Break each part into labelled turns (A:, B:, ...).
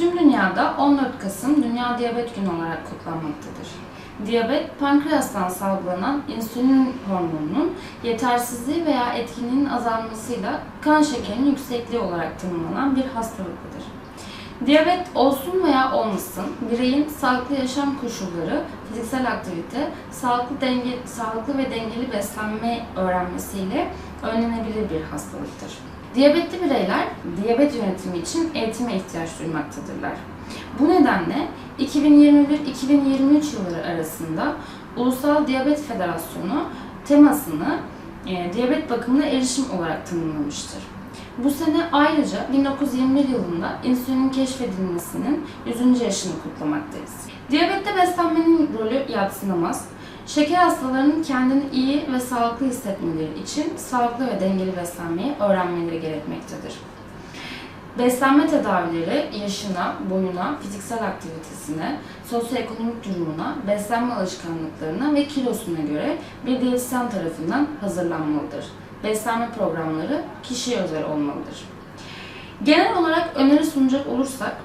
A: Tüm dünyada 14 Kasım Dünya Diyabet Günü olarak kutlanmaktadır. Diyabet, pankreastan salgılanan insülin hormonunun yetersizliği veya etkinliğinin azalmasıyla kan şekerinin yüksekliği olarak tanımlanan bir hastalıklıdır. Diyabet olsun veya olmasın, bireyin sağlıklı yaşam koşulları, fiziksel aktivite, sağlıklı, denge, sağlıklı ve dengeli beslenme öğrenmesiyle önlenebilir bir hastalıktır. Diyabetli bireyler diyabet yönetimi için eğitime ihtiyaç duymaktadırlar. Bu nedenle 2021-2023 yılları arasında Ulusal Diyabet Federasyonu temasını e, diyabet bakımına erişim olarak tanımlamıştır. Bu sene ayrıca 1921 yılında insülinin keşfedilmesinin 100. yaşını kutlamaktayız. Diyabette beslenmenin rolü yadsınamaz. Şeker hastalarının kendini iyi ve sağlıklı hissetmeleri için sağlıklı ve dengeli beslenmeyi öğrenmeleri gerekmektedir. Beslenme tedavileri yaşına, boyuna, fiziksel aktivitesine, sosyoekonomik durumuna, beslenme alışkanlıklarına ve kilosuna göre bir diyetisyen tarafından hazırlanmalıdır. Beslenme programları kişiye özel olmalıdır. Genel olarak öneri sunacak olursak,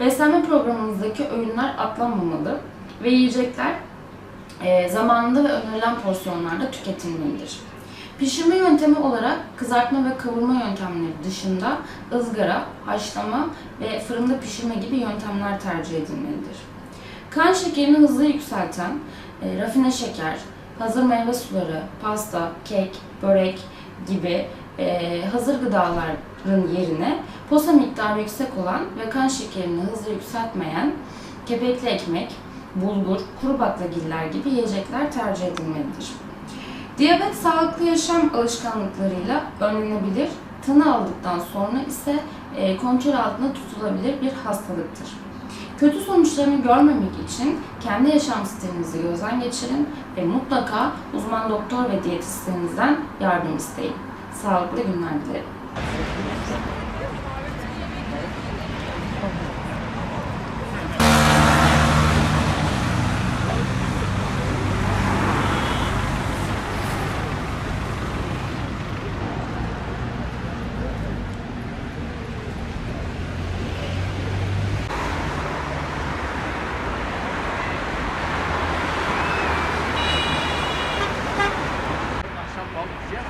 A: beslenme programınızdaki öğünler atlanmamalı ve yiyecekler e, zamanında ve önerilen porsiyonlarda tüketilmelidir. Pişirme yöntemi olarak kızartma ve kavurma yöntemleri dışında ızgara, haşlama ve fırında pişirme gibi yöntemler tercih edilmelidir. Kan şekerini hızlı yükselten e, rafine şeker, hazır meyve suları, pasta, kek, börek gibi e, hazır gıdaların yerine posa miktarı yüksek olan ve kan şekerini hızlı yükseltmeyen kepekli ekmek, bulgur, kuru baklagiller gibi yiyecekler tercih edilmelidir. Diyabet sağlıklı yaşam alışkanlıklarıyla önlenebilir. Tanı aldıktan sonra ise e, kontrol altında tutulabilir bir hastalıktır. Kötü sonuçlarını görmemek için kendi yaşam stilinizi gözden geçirin ve mutlaka uzman doktor ve diyetisyeninizden yardım isteyin. Sağlıklı günler dilerim.